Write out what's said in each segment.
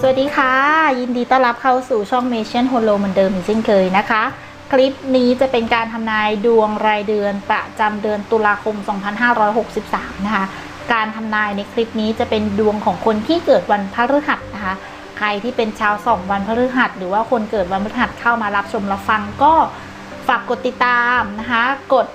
สวัสดีค่ะ ยินดีต้อนรับเข้าสู่ช่องเมเชียนโฮโลเหมือนเดิมอีกเช่นเคยนะคะ คลิปนี้จะเป็นการทำนายดวงรายเดือนประจำเดือนตุลาคม 2563 นะคะ การทำนายในคลิปนี้จะเป็นดวงของคนที่เกิดวันพฤหัสนะคะใครที่เป็นชาวสองวันพฤหัส หรือว่าคนเกิดวันพฤหัสเข้ามารับชมรับฟังก็ฝากกดติดตามนะคะ กด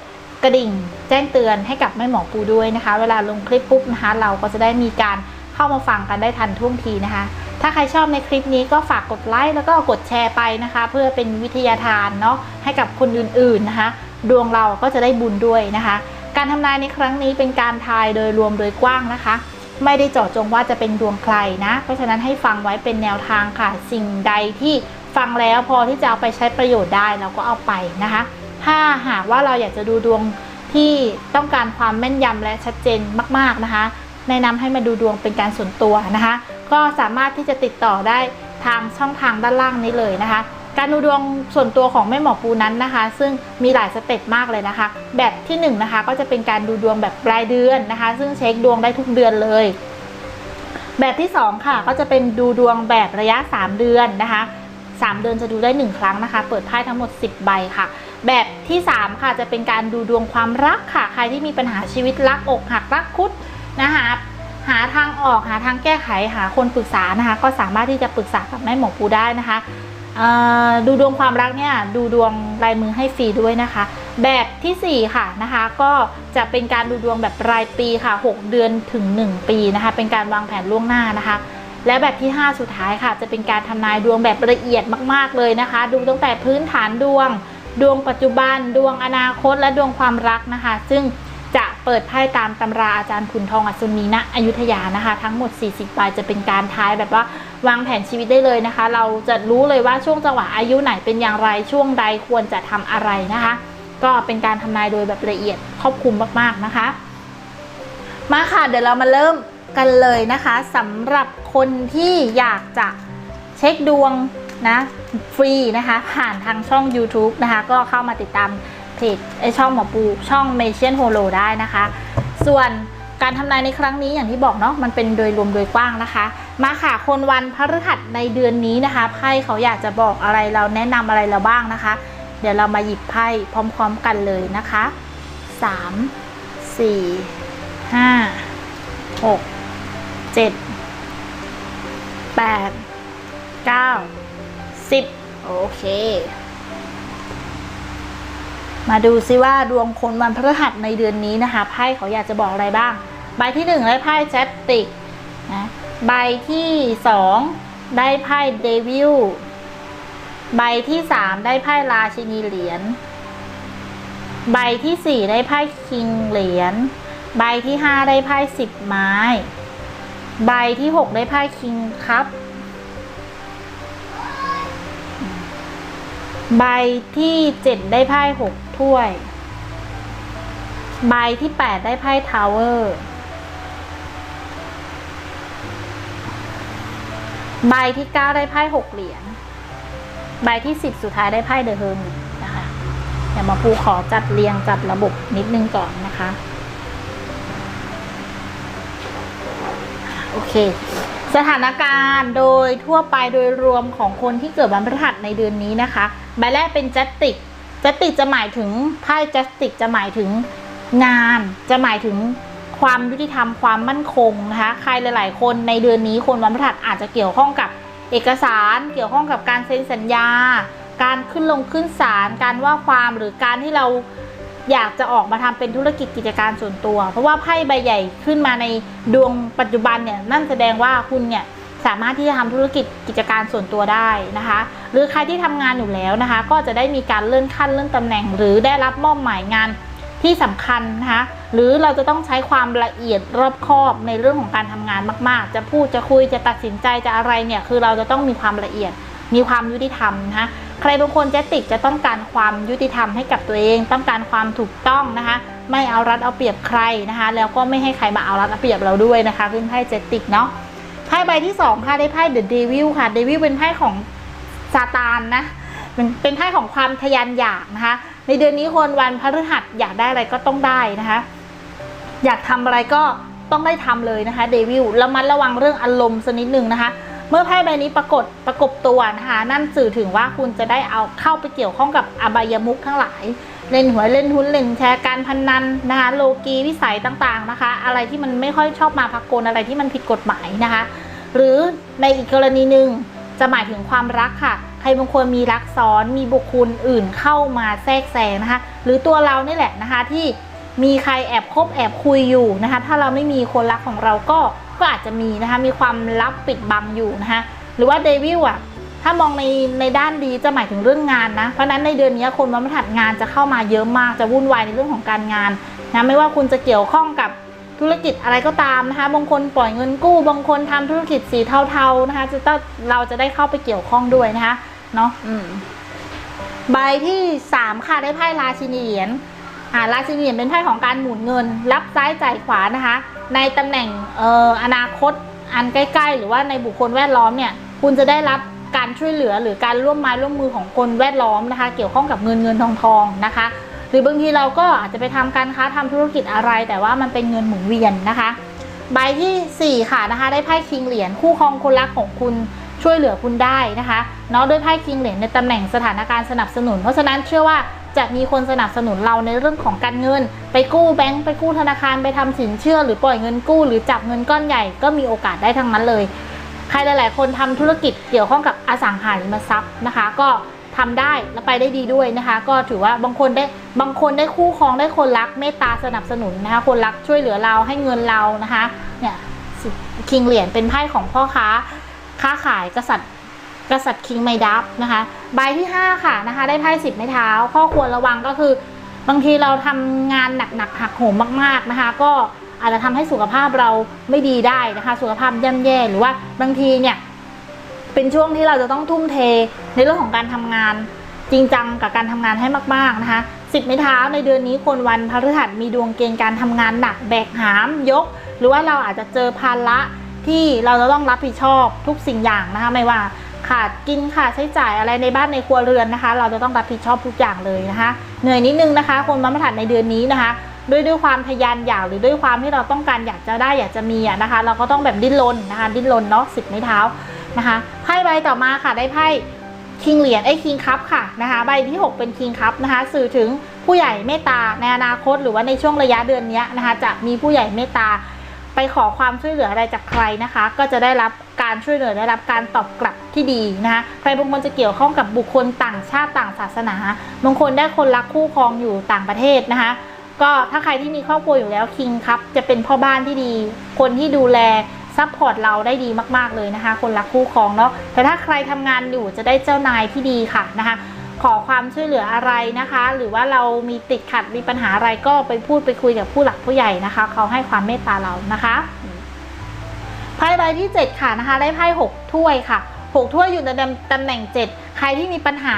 กระดิ่ง แจ้งเตือนให้กับแม่หมอปูด้วยนะคะ เวลาลงคลิปปุ๊บนะคะ เราก็จะได้มีการเข้ามาฟังกันได้ทันท่วงทีนะคะ ถ้าใครชอบในคลิปนี้ก็ฝากกดไลค์แล้วก็กดแชร์ไปนะคะ เพื่อเป็นวิทยาทานเนาะให้กับคนอื่นๆนะคะ ดวงเราก็จะได้บุญด้วยนะคะ การทำนายในครั้งนี้เป็นการทายโดยรวมโดยกว้างนะคะ ไม่ได้เจาะจงว่าจะเป็นดวงใครนะ เพราะฉะนั้นให้ฟังไว้เป็นแนวทางค่ะ สิ่งใดที่ฟังแล้วพอที่จะเอาไปใช้ประโยชน์ได้เราก็เอาไปนะคะ ถ้าหากว่าเราอยากจะดูดวงที่ต้องการความแม่นยำและชัดเจนมาก ๆ นะคะ แนะนำให้มาดูดวงเป็นการส่วนตัวนะคะ ก็สามารถที่จะติดต่อได้ทางช่องทางด้านล่างนี้เลยนะคะ การดูดวงส่วนตัวของแม่หมอปูนั้นนะคะ ซึ่งมีหลายสเต็ปมากเลยนะคะ แบบที่1นงนะคะก็จะเป็นการดูดวงแบบรายเดือนนะคะ ซึ่งเช็คดวงได้ทุกเดือนเลย แบบที่ 2 ค่ะ ก็จะเป็นดูดวงแบบระยะ 3 เดือนนะคะ 3 เดือนจะดูได้ 1 ครั้งนะคะ เปิดไพ่ทั้งหมด 10 ใบค่ะ แบบที่ 3 ค่ะจะเป็นการดูดวงความรักค่ะ ใครที่มีปัญหาชีวิตรักอกหักรักคุดนะคะหาทางออกหาทางแก้ไขหาคนปรึกษานะคะ ก็สามารถที่จะปรึกษากับแม่หมอปูได้นะคะดูดวงความรักเนี่ยดูดวงลายมือให้ฟรีด้วยนะคะ แบบทีสี่ 4 ค่ะนะคะ ก็จะเป็นการดูดวงแบบรายปีค่ะ 6 เดือนถึง 1 ปีนะคะ เป็นการวางแผนล่วงหน้านะคะ และแบบที่ 5 สุดท้ายค่ะ จะเป็นการทำนายดวงแบบละเอียดมาก ๆ เลยนะคะ ดูตั้งแต่พื้นฐานดวง ดวงปัจจุบัน ดวงอนาคต และดวงความรักนะคะ ซึ่งจะเปิดไพ่ตามตำราอาจารย์ขุนทองอัศนีณอยุธยานะคะ ทั้งหมด 40ใบจะเป็นการท้ายแบบว่าวางแผนชีวิตได้เลยนะคะ เราจะรู้เลยว่าช่วงจังหวะอายุไหนเป็นอย่างไรช่วงใดควรจะทำอะไรนะคะ ก็เป็นการทำนายโดยแบบละเอียดครอบคลุมมากๆนะคะ มาค่ะเดี๋ยวเรามาเริ่ม กันเลยนะคะสำหรับคนที่อยากจะเช็คดวงนะฟรีนะคะผ่านทางช่อง YouTube นะคะ ก็เข้ามาติดตามเพจไอช่องหมอปูช่อง m a เ i a n Holo ได้นะคะ ส่วนการทำนายในครั้งนี้อย่างที่บอกเนาะมันเป็นโดยรวมโดยกว้างนะคะ มาค่ะคนวันพฤหัสในเดือนนี้นะคะไพ่เขาอยากจะบอกอะไรเราแนะนำอะไรเราบ้างนะคะ เดี๋ยวเรามาหยิบไพ่พร้อม ๆกันเลยนะคะสามสี่ห้าหก เจ็ดแปดเก้าสิบโอเค มาดูซิว่าดวงคนวันพฤหัสในเดือนนี้นะคะไพ่เขาอยากจะบอกอะไรบ้าง ใบที่หนึ่งได้ไพ่แจตติกนะใบที่สองได้ไพ่เดวิลใบที่สามได้ไพ่ราชินีเหรียญใบที่สี่ได้ไพ่คิงเหรียญใบที่ห้าได้ไพ่สิบไม้ ใบที่หกได้ไพ่คิงคัพใบที่เจ็ดได้ไพ่หกถ้วย ใบที่แปดได้ไพ่ทาวเวอร์ ใบที่เก้าได้ไพ่หกเหรียญ ใบที่สิบสุดท้ายได้ไพ่เดอะเฮิร์มนะคะ เดี๋ยวมาปูขอจัดเรียงจัดระบบนิดนึงก่อนนะคะ โอเค สถานการณ์โดยทั่วไปโดยรวมของคนที่เกิดวันพฤหัสในเดือนนี้นะคะใบแรกเป็นจัตติกจัตติกจะหมายถึงไพ่จัตติกจะหมายถึงงาน จะหมายถึงความยุติธรรมความมั่นคงนะคะใครหลาย ๆ คนในเดือนนี้คนวันพฤหัสอาจจะเกี่ยวข้องกับเอกสารเกี่ยวข้องกับการเซ็นสัญญา การขึ้นลงขึ้นศาลการว่าความหรือการที่เรา อยากจะออกมาทำเป็นธุรกิจกิจการส่วนตัว เพราะว่าไพ่ใบใหญ่ขึ้นมาในดวงปัจจุบันเนี่ยนั่นแสดงว่าคุณเนี่ยสามารถที่จะทำธุรกิจกิจการส่วนตัวได้นะคะ หรือใครที่ทำงานอยู่แล้วนะคะ ก็จะได้มีการเลื่อนขั้นเลื่อนตำแหน่ง หรือได้รับมอบหมายงานที่สำคัญนะคะ หรือเราจะต้องใช้ความละเอียดรอบคอบในเรื่องของการทำงานมาก ๆ จะพูดจะคุยจะตัดสินใจจะอะไรเนี่ยคือเราจะต้องมีความละเอียดมีความยุติธรรมนะคะ ใครบางคนเจติกจะต้องการความยุติธรรมให้กับตัวเอง ต้องการความถูกต้องนะคะ ไม่เอารัดเอาเปรียบใครนะคะ แล้วก็ไม่ให้ใครมาเอารัดเอาเปรียบเราด้วยนะคะขึ้นไพ่เจติกเนาะไพ่ใบที่สองค่ะได้ไพ่เดอะเดวิลค่ะเดวิลเป็นไพ่ของซาตานนะเป็นเป็นไพ่ของความทะยานอยากนะคะ ในเดือนนี้คนวันพฤหัสอยากได้อะไรก็ต้องได้นะคะ อยากทำอะไรก็ต้องได้ทำเลยนะคะเดวิลระมัดระวังเรื่องอารมณ์สักนิดหนึ่งนะคะ เมื่อไพ่ใบนี้ปรากฏประกบตัวนะคะ นั่นสื่อถึงว่าคุณจะได้เอาเข้าไปเกี่ยวข้องกับอบายมุขทั้งหลาย เล่นหวยเล่นหุ้นเล่นแชร์การพนันนะคะโลกีวิสัยต่างๆนะคะ อะไรที่มันไม่ค่อยชอบมาพากลอะไรที่มันผิดกฎหมายนะคะ หรือในอีกกรณีหนึ่งจะหมายถึงความรักค่ะ ใครบางคนมีรักซ้อนมีบุคคลอื่นเข้ามาแทรกแซงนะคะ หรือตัวเรานี่แหละนะคะที่ มีใครแอบคบแอบคุยอยู่นะคะ ถ้าเราไม่มีคนรักของเราก็ก็อาจจะมีนะคะ มีความลับปิดบังอยู่นะคะ หรือว่าเดวิลอะ ถ้ามองในในด้านดีจะหมายถึงเรื่องงานนะ เพราะฉะนั้นในเดือนนี้คนวันพฤหัสงานจะเข้ามาเยอะมาก จะวุ่นวายในเรื่องของการงานนะ ไม่ว่าคุณจะเกี่ยวข้องกับธุรกิจอะไรก็ตามนะคะ บางคนปล่อยเงินกู้ บางคนทำธุรกิจสีเทาๆนะคะ จะต้องเราจะได้เข้าไปเกี่ยวข้องด้วยนะคะ เนาะ อืม ใบที่สามค่ะได้ไพ่ราชินีเหรียญ อ่าราชินีเหรียญเป็นไพ่ของการหมุนเงิน รับซ้ายจ่ายขวานะคะ ในตำแหน่งเอ่ออนาคตอันใกล้ ๆ หรือว่าในบุคคลแวดล้อมเนี่ยคุณจะได้รับการช่วยเหลือหรือการร่วมไม้ร่วมมือของคนแวดล้อมนะคะ เกี่ยวข้องกับเงินเงินทองทองนะคะ หรือบางทีเราก็อาจจะไปทำการค้าทำธุรกิจอะไร แต่ว่ามันเป็นเงินหมุนเวียนนะคะ ใบทีสี่ 4 ค่ะนะคะได้ไพ่คิงเหรียญคู่ครองคนรักของคุณช่วยเหลือคุณได้นะคะเนาะด้วยไพ่คิงเหรียญในตำแหน่งสถานการณ์สนับสนุน เพราะฉะนั้นเชื่อว่า จะมีคนสนับสนุนเราในเรื่องของการเงิน ไปกู้แบงก์ไปกู้ธนาคารไปทำสินเชื่อ หรือปล่อยเงินกู้หรือจับเงินก้อนใหญ่ก็มีโอกาสได้ทั้งนั้นเลย ใครหลาย ๆ คนทำธุรกิจเกี่ยวข้องกับอสังหาริมทรัพย์นะคะ ก็ทำได้และไปได้ดีด้วยนะคะ ก็ถือว่าบางคนได้บางคนได้คู่ครองได้คนรักเมตตาสนับสนุนนะคะ คนรักช่วยเหลือเราให้เงินเรานะคะเนี่ยคิงเหรียญเป็นไพ่ของพ่อค้าค้าขายกษัตริย์ กษัตริย์คิงไมดับนะคะ ใบที่ 5 ค่ะนะคะ ได้ไพ่สิบไม้เท้า ข้อควรระวังก็คือบางทีเราทำงานหนักๆหักโหมมาก ๆนะคะ ก็อาจจะทำให้สุขภาพเราไม่ดีได้นะคะ สุขภาพย่ำแย่หรือว่าบางทีเนี่ยเป็นช่วงที่เราจะต้องทุ่มเทในเรื่องของการทำงานจริงจังกับการทำงานให้มาก ๆนะคะสิบไม้เท้าในเดือนนี้คนวันพฤหัสมีดวงเกณฑ์การทำงานหนักแบกหามยก หรือว่าเราอาจจะเจอภาระที่เราจะต้องรับผิดชอบทุกสิ่งอย่างนะคะไม่ว่า ขาดกินขาดใช้จ่ายอะไรในบ้านในครัวเรือนนะคะ เราจะต้องรับผิดชอบทุกอย่างเลยนะคะ เหนื่อยนิดนึงนะคะคนวันพฤหัสในเดือนนี้นะคะ ด้วยด้วยความทะยานอยากหรือด้วยความที่เราต้องการอยากจะได้อยากจะมีอะนะคะ เราก็ต้องแบบดิ้นรนนะคะ ดิ้นรนเนาะสิบไม้เท้านะคะไพ่ใบต่อมาค่ะได้ไพ่คิงเหรียญไอ้คิงคัพค่ะนะคะ ใบที่ 6 เป็นคิงคัพนะคะ สื่อถึงผู้ใหญ่เมตตาในอนาคตหรือว่าในช่วงระยะเดือนนี้นะคะ จะมีผู้ใหญ่เมตตาไปขอความช่วยเหลืออะไรจากใครนะคะ ก็จะได้รับ การช่วยเหลือได้รับการตอบกลับที่ดีนะคะใครบางคนจะเกี่ยวข้องกับบุคคลต่างชาติต่างศาสนา บางคนได้คนรักคู่ครองอยู่ต่างประเทศนะคะก็ถ้าใครที่มีครอบครัวอยู่แล้วคิงครับจะเป็นพ่อบ้านที่ดี คนที่ดูแลซัพพอร์ตเราได้ดีมาก ๆ เลยนะคะ คนรักคู่ครองเนาะแต่ถ้าใครทำงานอยู่จะได้เจ้านายที่ดีค่ะนะคะ ขอความช่วยเหลืออะไรนะคะ หรือว่าเรามีติดขัดมีปัญหาอะไรก็ไปพูดไปคุยกับผู้หลักผู้ใหญ่นะคะ เขาให้ความเมตตาเรานะคะ พ่ใบที่ 7 ค่ะนะคะ ได้ไพ่6ถ้วยค่ะ 6 ถ้วยอยู่ในตำแหน่ง 7 ใครที่มีปัญหา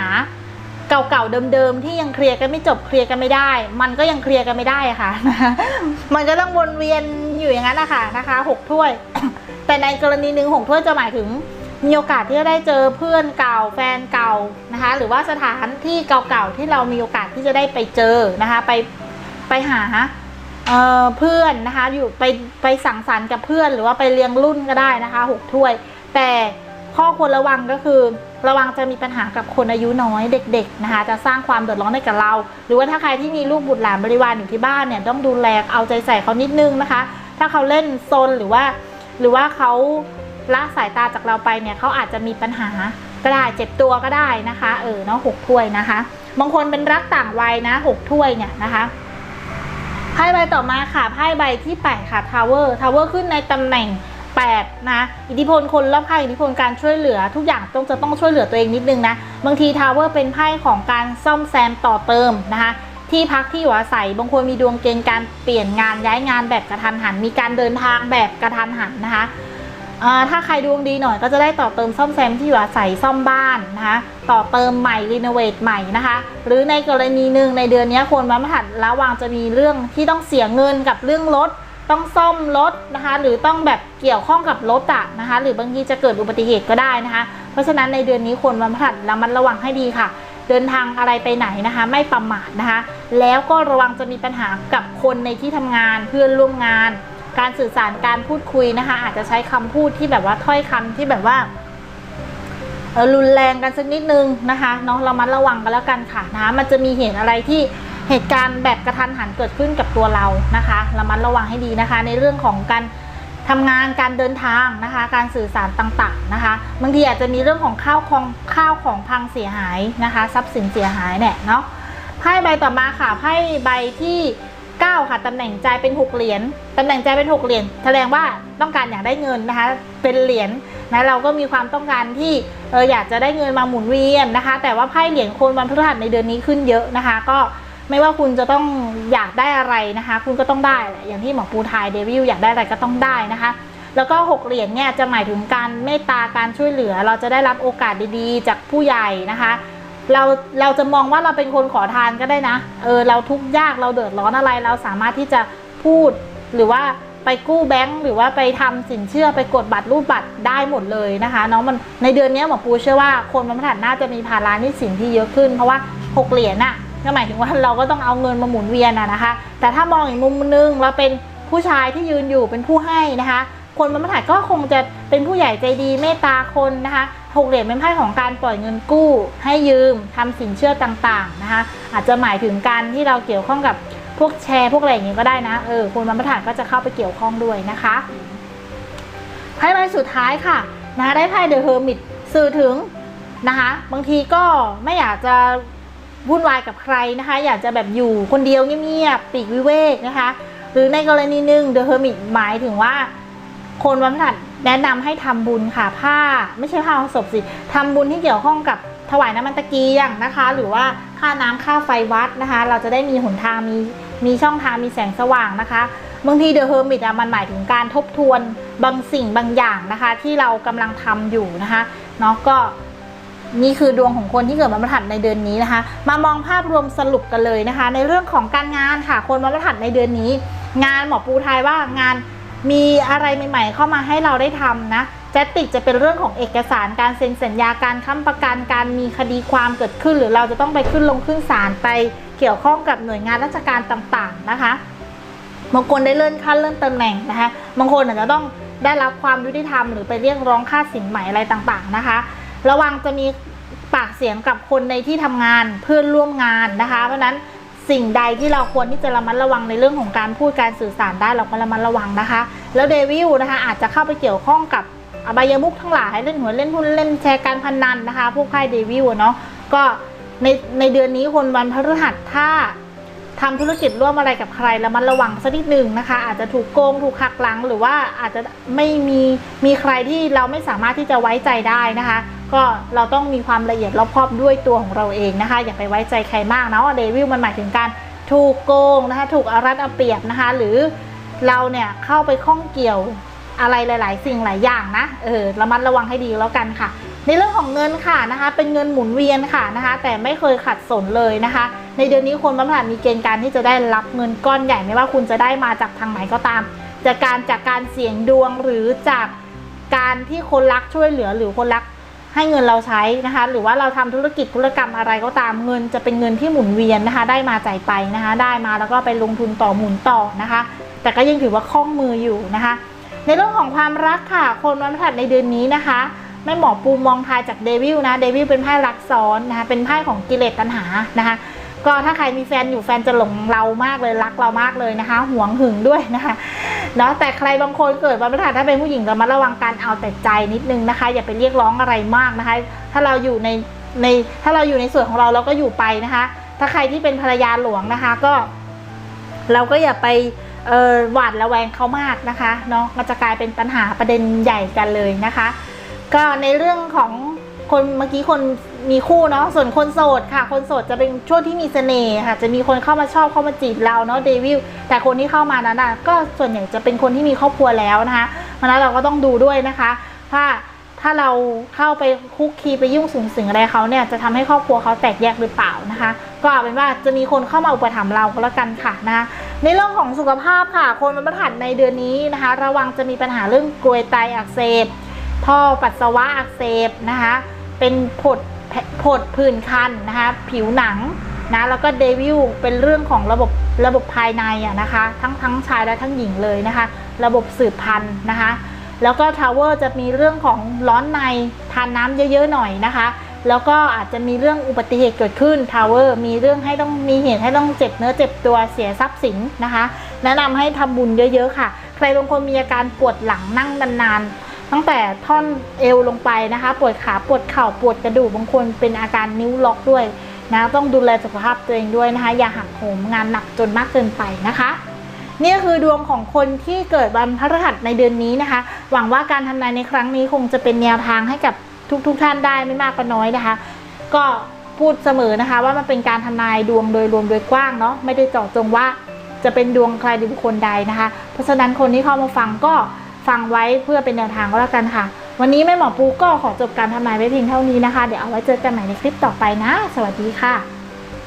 เก่าๆเดิมๆที่ยังเคลียร์กันไม่จบเคลียร์กันไม่ได้ มันก็ยังเคลียร์กันไม่ได้ค่ะนะคะมันก็ต้องวนเวียนอยู่อย่างนั้นนะคะนะคะหกถ้วย แต่ในกรณีหนึ่งหกถ้วยจะหมายถึงมีโอกาสที่จะได้เจอเพื่อนเก่าแฟนเก่านะคะ หรือว่าสถานที่เก่าๆที่เรามีโอกาสที่จะได้ไปเจอนะคะ ไปไปหา เเพื่อนนะคะ อยู่ไปไปสังสรรค์กับเพื่อน หรือว่าไปเลี้ยงรุ่นก็ได้นะคะหกถ้วย แต่ข้อควรระวังก็คือ ระวังจะมีปัญหากับคนอายุน้อยเด็ก ๆนะคะ จะสร้างความเดือดร้อนให้กับเรา หรือว่าถ้าใครที่มีลูกบุตรหลานบริวารอยู่ที่บ้านเนี่ยต้องดูแลเอาใจใส่เขานิดนึงนะคะ ถ้าเขาเล่นซนหรือว่า หรือว่าเขาละสายตาจากเราไปเนี่ยเขาอาจจะมีปัญหาก็ได้เจ็บตัวก็ได้นะคะ เออเนาะหกถ้วยนะคะ บางคนเป็นรักต่างวัยนะหกถ้วยเนี่ยนะคะ ไพ่ใบต่อมาค่ะไพ่ใบที่แปดค่ะทาวเวอร์ทาวเวอร์ขึ้นในตำแหน่ง8นะอิทธิพลคนรอบข้างอิทธิพลการช่วยเหลือทุกอย่างต้องจะต้องช่วยเหลือตัวเองนิดนึงนะบางทีทาวเวอร์เป็นไพ่ของการซ่อมแซมต่อเติมนะคะที่พักที่อยู่อาศัยบางคนมีดวงเกณฑ์การเปลี่ยนงานย้ายงานแบบกระทันหัน มีการเดินทางแบบกระทันหันนะคะ ถ้าใครดวงดีหน่อยก็จะได้ต่อเติมซ่อมแซมที่อยู่อาศัยซ่อมบ้านนะคะต่อเติมใหม่รีโนเวทใหม่นะคะ หรือในกรณีหนึ่งในเดือนนี้คนวันพฤหัสระวังจะมีเรื่องที่ต้องเสียเงินกับเรื่องรถต้องซ่อมรถนะคะ หรือต้องแบบเกี่ยวข้องกับรถอะนะคะ หรือบางทีจะเกิดอุบัติเหตุก็ได้นะคะ เพราะฉะนั้นในเดือนนี้คนวันพฤหัสระมัดระวังให้ดีค่ะ เดินทางอะไรไปไหนนะคะ ไม่ประมาทนะคะ แล้วก็ระวังจะมีปัญหากับคนในที่ทำงานเพื่อนร่วมงาน การสื่อสารการพูดคุยนะคะ อาจจะใช้คำพูดที่แบบว่าถ้อยคำที่แบบว่าเออรุนแรงกันสักนิดนึงนะคะเนาะเรามัดระวังกันแล้วกันค่ะนะมันจะมีเหตุอะไรที่เหตุการณ์แบบกระทันหันเกิดขึ้นกับตัวเรานะคะเรามัดระวังให้ดีนะคะ ในเรื่องของการทำงานการเดินทางนะคะ การสื่อสารต่างๆนะคะบางทีอาจจะมีเรื่องของข้าวของข้าวของพังเสียหายนะคะ ทรัพย์สินเสียหายเนี่ยเนาะไพ่ใบต่อมาค่ะไพ่ใบที่ 9 ค่ะตำแหน่งใจเป็น 6 เหรียญตำแหน่งใจเป็น 6 เหรียญแสดงว่าต้องการอยากได้เงินนะคะ เป็นเหรียญนะเราก็มีความต้องการที่เอออยากจะได้เงินมาหมุนเวียนนะคะ แต่ว่าไพ่เหรียญโคนวันพฤหัสในเดือนนี้ขึ้นเยอะนะคะ ก็ไม่ว่าคุณจะต้องอยากได้อะไรนะคะ คุณก็ต้องได้แหละอย่างที่หมอปูทายเดวิลอยากได้อะไรก็ต้องได้นะคะแล้วก็6เหรียญเนี่ยจะหมายถึงการเมตตาการช่วยเหลือ เราจะได้รับโอกาสดีๆ จากผู้ใหญ่นะคะ เราเราจะมองว่าเราเป็นคนขอทานก็ได้นะ เออเราทุกข์ยากเราเดือดร้อนอะไร เราสามารถที่จะพูดหรือว่าไปกู้แบงค์หรือว่าไปทำสินเชื่อไปกดบัตรรูดบัตรได้หมดเลยนะคะเนาะมันในเดือนนี้หมอปูเชื่อว่าคนมันผ่านน่าจะมีภาระหนี้สินที่เยอะขึ้น เพราะว่าหกเหรียญน่ะก็หมายถึงว่าเราก็ต้องเอาเงินมาหมุนเวียนอะนะคะ แต่ถ้ามองอีกมุมนึงเราเป็นผู้ชายที่ยืนอยู่เป็นผู้ให้นะคะ คนมันผ่านก็คงจะเป็นผู้ใหญ่ใจดีเมตตาคนนะคะหกเหรียญเป็นไพ่ของการปล่อยเงินกู้ ให้ยืมทำสินเชื่อต่างๆนะคะ อาจจะหมายถึงการที่เราเกี่ยวข้องกับพวกแชร์พวกอะไรอย่างนี้ก็ได้นะเออคนมันผ่านก็จะเข้าไปเกี่ยวข้องด้วยนะคะไพ่ใบสุดท้ายค่ะนะได้ไพ่เดอะเฮอร์มิตสื่อถึงนะคะบางทีก็ไม่อยากจะวุ่นวายกับใครนะคะ อยากจะแบบอยู่คนเดียวเงียบๆปีกวิเวกนะคะ หรือในกรณีหนึ่งเดอะเฮอร์มิตหมายถึงว่า คนวันพฤหัสแนะนำให้ทำบุญค่ะผ้า ไม่ใช่ผ้าศพสิทำบุญที่เกี่ยวข้องกับถวายน้ำมันตะเกียงนะคะ หรือว่าค่าน้ำค่าไฟวัดนะคะ เราจะได้มีหนทางมีมีช่องทางมีแสงสว่างนะคะบางทีเดอะเฮอร์มิตอะมันหมายถึงการทบทวนบางสิ่งบางอย่างนะคะ ที่เรากำลังทำอยู่นะคะเนาะก็นี่คือดวงของคนที่เกิดวันพฤหัสในเดือนนี้นะคะ มามองภาพรวมสรุปกันเลยนะคะ ในเรื่องของการงานค่ะ คนวันพฤหัสในเดือนนี้ งานหมอปูทายว่างาน มีอะไรใหม่ ๆ เข้ามาให้เราได้ทำนะแจติกจะเป็นเรื่องของเอกสารการเซ็นสัญญาการค้ำประกันการมีคดีความเกิดขึ้น หรือเราจะต้องไปขึ้นลงขึ้นศาลไปเกี่ยวข้องกับหน่วยงานราชการต่างๆนะคะบางคนได้เลื่อนขั้นเลื่อนตำแหน่งนะคะบางคนอาจจะต้องได้รับความยุติธรรมหรือไปเรียกร้องค่าสินใหม่อะไรต่างๆนะคะ ระวังจะมีปากเสียงกับคนในที่ทำงานเพื่อนร่วมงานนะคะ เพราะฉะนั้น สิ่งใดที่เราควรที่จะระมัดระวังในเรื่องของการพูดการสื่อสารได้เราก็ระมัดระวังนะคะ แล้วเดวิลนะคะอาจจะเข้าไปเกี่ยวข้องกับอบายมุขทั้งหลายเล่นหวยเล่นหุ้นเล่นแชร์การพนันนะคะ พวกไพ่เดวิลเนาะก็ในในเดือนนี้คนวันพฤหัสถ้าทำธุรกิจร่วมอะไรกับใครระมัดระวังสักนิดหนึ่งนะคะ อาจจะถูกโกงถูกหักหลัง หรือว่าอาจจะไม่มีมีใครที่เราไม่สามารถที่จะไว้ใจได้นะคะ ก็เราต้องมีความละเอียดรอบคอบด้วยตัวของเราเองนะคะ อย่าไปไว้ใจใครมากนะว่าเดวิลมันหมายถึงการถูกโกงนะคะถูกอารัดเอาเปรียบนะคะ หรือเราเนี่ยเข้าไปข้องเกี่ยวอะไรหลาย ๆ สิ่งหลายอย่างนะเออระมัดระวังให้ดีแล้วกันค่ะ ในเรื่องของเงินค่ะนะคะ เป็นเงินหมุนเวียนค่ะนะคะ แต่ไม่เคยขัดสนเลยนะคะ ในเดือนนี้คนบัมผ่านมีเกณฑ์การที่จะได้รับเงินก้อนใหญ่ไม่ว่าคุณจะได้มาจากทางไหนก็ตาม จากการจากการเสี่ยงดวงหรือจากการที่คนรักช่วยเหลือหรือคนรัก ให้เงินเราใช้นะคะ หรือว่าเราทำธุรกิจธุรกรรมอะไรก็ตามเงิน จะเป็นเงินที่หมุนเวียนนะคะ ได้มาจ่ายไปนะคะ ได้มาแล้วก็ไปลงทุนต่อหมุนต่อนะคะ แต่ก็ยังถือว่าคล่องมืออยู่นะคะ ในเรื่องของความรักค่ะ คนวันพฤหัสในเดือนนี้นะคะแม่หมอปูมองทายจากเดวิลนะเดวิลเป็นไพ่รักซ้อนนะคะเป็นไพ่ของกิเลสตัณหานะคะก็ถ้าใครมีแฟนอยู่แฟนจะหลงเรามากเลยรักเรามากเลยนะคะ หวงหึงด้วยนะคะ เนาะแต่ใครบางคนเกิดวันพฤหัสถ้าเป็นผู้หญิงระมัดระวังการเอาแต่ใจนิดนึงนะคะ อย่าไปเรียกร้องอะไรมากนะคะ ถ้าเราอยู่ในในถ้าเราอยู่ในส่วนของเราเราก็อยู่ไปนะคะ ถ้าใครที่เป็นภรรยาหลวงนะคะก็ เราก็อย่าไปเออหวาดระแวงเขามากนะคะเนาะมันจะกลายเป็นปัญหาประเด็นใหญ่กันเลยนะคะ ก็ในเรื่องของ คนเมื่อกี้คนมีคู่เนาะส่วนคนโสดค่ะ คนโสดจะเป็นช่วงที่มีเสน่ห์ค่ะ จะมีคนเข้ามาชอบเข้ามาจีบเราเนาะเดวิลแต่คนที่เข้ามานั้นนะก็ส่วนใหญ่จะเป็นคนที่มีครอบครัวแล้วนะคะเพราะนั้นเราก็ต้องดูด้วยนะคะถ้าถ้าเราเข้าไปคุกคีไปยุ่งสูงสิงอะไรเขาเนี่ยจะทำให้ครอบครัวเขาแตกแยกหรือเปล่านะคะ ก็เอาเป็นว่าจะมีคนเข้ามาอุปถัมภ์เราก็แล้วกันค่ะนะคะในเรื่องของสุขภาพค่ะ คนวันพฤหัสในเดือนนี้นะคะ ระวังจะมีปัญหาเรื่องกรวยไตอักเสบท่อปัสสาวะอักเสบนะคะ เป็นผดผดผื่นคันนะคะผิวหนังนะแล้วก็เดวิลเป็นเรื่องของระบบระบบภายในอะนะคะ ทั้งทั้งชายและทั้งหญิงเลยนะคะ ระบบสืบพันธุ์นะคะ แล้วก็ทาวเวอร์จะมีเรื่องของร้อนในทานน้ำเยอะๆหน่อยนะคะ แล้วก็อาจจะมีเรื่องอุบัติเหตุเกิดขึ้นทาวเวอร์มีเรื่องให้ต้องมีเหตุให้ต้องเจ็บเนื้อเจ็บตัวเสียทรัพย์สินนะคะ แนะนำให้ทำบุญเยอะๆค่ะ ใครบางคนมีอาการปวดหลังนั่งนานๆ ตั้งแต่ท่อนเอวลงไปนะคะ ปวดขาปวดเข่าปวดกระดูกบางคนเป็นอาการนิ้วล็อกด้วยนะต้องดูแลสุขภาพตัวเองด้วยนะคะ อย่าหักโหมงานหนักจนมากเกินไปนะคะนี่คือดวงของคนที่เกิดวันพฤหัสในเดือนนี้นะคะ หวังว่าการทำนายในครั้งนี้คงจะเป็นแนวทางให้กับทุกๆทท่านได้ไม่มากก็น้อยนะคะ ก็พูดเสมอนะคะ ว่ามันเป็นการทำนายดวงโดยรวมโดยกว้างเนาะไม่ได้เจาะจงว่าจะเป็นดวงใครหรือบุคคลใดนะคะ เพราะฉะนั้นคนที่เข้ามาฟังก็ ฟังไว้เพื่อเป็นแนวทางก็แล้วกันค่ะ วันนี้แม่หมอปูก็ขอจบการทำนายไว้เพียงเท่านี้นะคะ เดี๋ยวเอาไว้เจอกันใหม่ในคลิปต่อไปนะ สวัสดีค่ะ